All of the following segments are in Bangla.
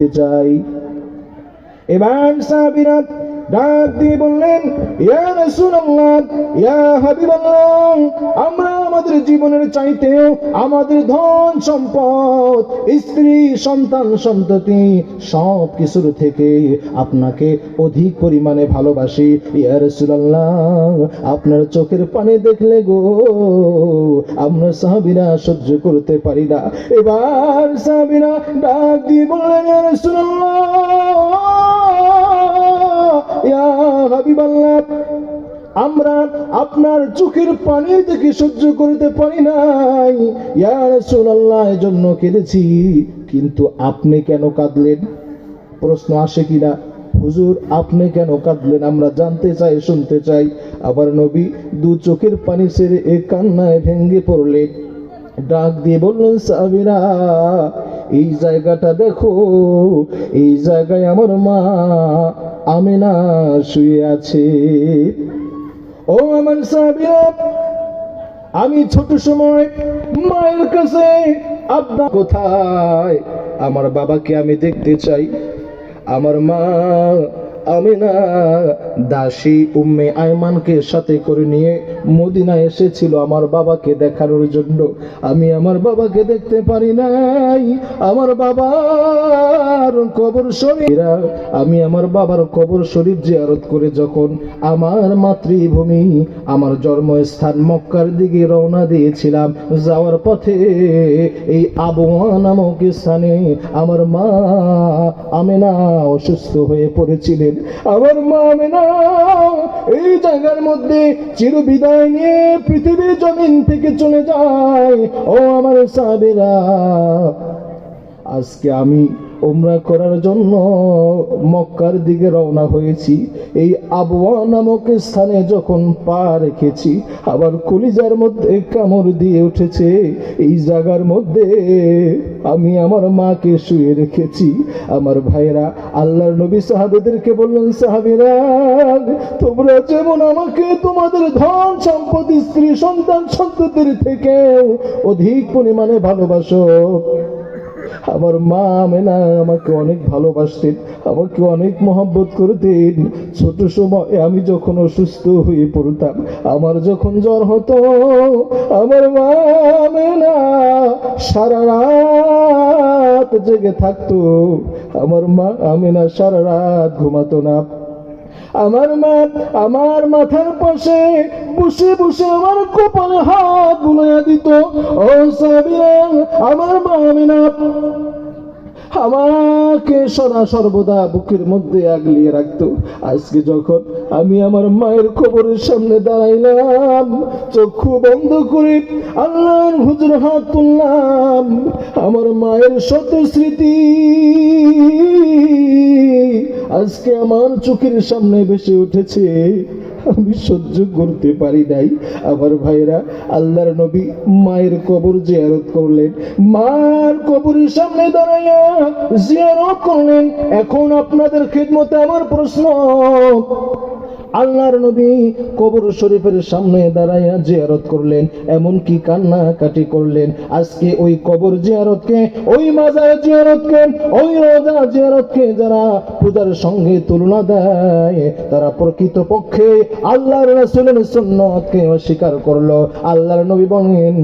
চাই। এবার সাবিরাত ডাক দিয়ে বললেন ইয়া রাসূলুল্লাহ ইয়া হাবিবাল্লাহ আমরা আমাদের জীবনের চাইতেও আমাদের ধন সম্পদ, স্ত্রী, সন্তান, সন্ততি, সব কিছুর থেকে আপনাকে অধিক পরিমাণে ভালোবাসি। ইয়া আপনার চোখের পানি দেখলে গো, আমরা সাহাবীরা সহ্য করতে পারি না। এবার সাহাবীরা ডাক দিয়ে বললেন, ইয়া ইয়া হাবিবাল্লাহ, আমরা আপনার চোখের পানি দেখে সহ্য করতে পারি নাই। ইয়া রাসূলুল্লাহ, এজন্য কেঁদেছি। কিন্তু আপনি কেন কাঁদলেন? প্রশ্ন আসে কিনা? হুজুর, আপনি কেন কাঁদলেন? আমরা জানতে চাই, শুনতে চাই। আবার নবী দু চোখের পানি ছেড়ে এ কান্নায় ভেঙ্গে পড়লেন ডাক দিয়ে বললেন সাবিরা এই জায়গাটা দেখো, এই জায়গায় আমার মা আমেনা শুয়ে আছে। ও আমার সাবিরা আমি ছোট সময় মায়ের কাছে আব্বা, কোথায়? আমার বাবাকে আমি দেখতে চাই। আমার মা আমিনা, দাসী উম্মে আয়মানকে সাথে করে নিয়ে মদিনা এসেছিল আমার বাবাকে দেখানোর জন্য। আমি আমার বাবাকে দেখতে পারি নাই। আমার বাবার কবর শরীর আমি আমার বাবার কবর শরীফ জিয়ারত করে যখন আমার মাতৃভূমি, আমার জন্মস্থান মক্কার দিকে রওনা দিয়েছিলাম, যাওয়ার পথে এই আবহাওয়া নামক স্থানে আমার মা আমেনা অসুস্থ হয়ে পড়েছিলেন। আমার মা আমেনা, এই জায়গার মধ্যে চির বিদায় নিয়ে পৃথিবী জমিন থেকে চলে যায়। ও আমার সাবেরা আজকে আমি ওমরা করার জন্য মক্কার দিকে রওনা হয়েছি। এই আবওয়া নামক স্থানে যখন পা রেখেছি, আবার কলিজার মধ্যে কামড় দিয়ে উঠেছে, এই জায়গার মধ্যে আমি আমার মাকে শুয়ে রেখেছি। আমার ভাইরা আল্লাহর নবী সাহাবেদেরকে বললেন, সাহাবিরা, তোমরা যেমন আমাকে তোমাদের ধন সম্পদ, স্ত্রী, সন্তান, সন্ততির থেকেও অধিক পরিমাণে ভালোবাসো আমার মা মেনা আমাকে অনেক ভালোবাসতেন, আমাকে অনেক মহব্বত করতেন। ছোট সময় আমি যখন অসুস্থ হয়ে পড়তাম, আমার যখন জ্বর হতো, আমার মা মেনা সারা রাত জেগে থাকতো। আমার মা আমেনা সারা রাত ঘুমাতো না। আমার মা, আমার মাথার পাশে বসে বসে আমার কপালে হাত বুলাইয়া দিত ও সাবিয়া আমার মা আমাকে সদা সর্বদা বুকের মধ্যে আগলিয়ে রাখতো। আজকে যখন আমি আমার মায়ের কবরের সামনে দাঁড়াইলাম, চক্ষু বন্ধ করে আল্লাহর হুজুর হাত তুললাম, আমার মায়ের শত স্মৃতি, আজকে আমার চোখের সামনে ভেসে উঠেছে। আমি সহ্য করতে পারি নাই। আমার ভাইরা আল্লাহর নবী মায়ের কবর জিয়ারত করলেন। মার কবরের সামনে দাঁড়াইয়া জিয়ারত করলেন। এখন আপনাদের খেদমতে আমার প্রশ্ন। আল্লাহর নবী কবর শরীফের সামনে দাঁড়াইয়া জিয়ারত করলেন এমন কি কান্না কাটি করলেন। আজকে ওই কবর জিয়ারতকে, ওই মাজার জিয়ারতকে, ওই রোজা জিয়ারতকে যারা পূজার সঙ্গে তুলনা দেয়, তারা প্রকৃত পক্ষে আল্লাহর রাসূলের সুন্নতকে অস্বীকার করল। আল্লাহর নবী বলেন,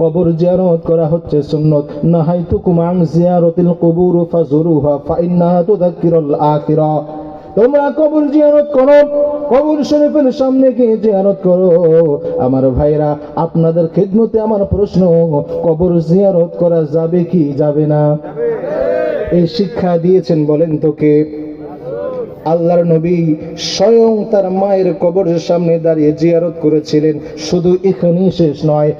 কবর জিয়ারত করা হচ্ছে সুন্নত। নাহাইতুকুম আন জিয়ারতিল কুবুর ফাজুরুহা, ফাইন্নাহা তুযাক্কিরুল আখিরা। তোমরা কবর জিয়ারত করো, কবর শরীফের সামনে গিয়ে জিয়ারত করো। আমার ভাইরা আপনাদের খেদমতে আমার প্রশ্ন, কবর জিয়ারত করা যাবে কি যাবে না? এই শিক্ষা দিয়েছেন বলেন তোকে আল্লাহর নবী স্বয়ং তার মায়ের কবরের সামনে দাঁড়িয়ে জিয়ারত করেছিলেন। শুধু এখানেই শেষ নয়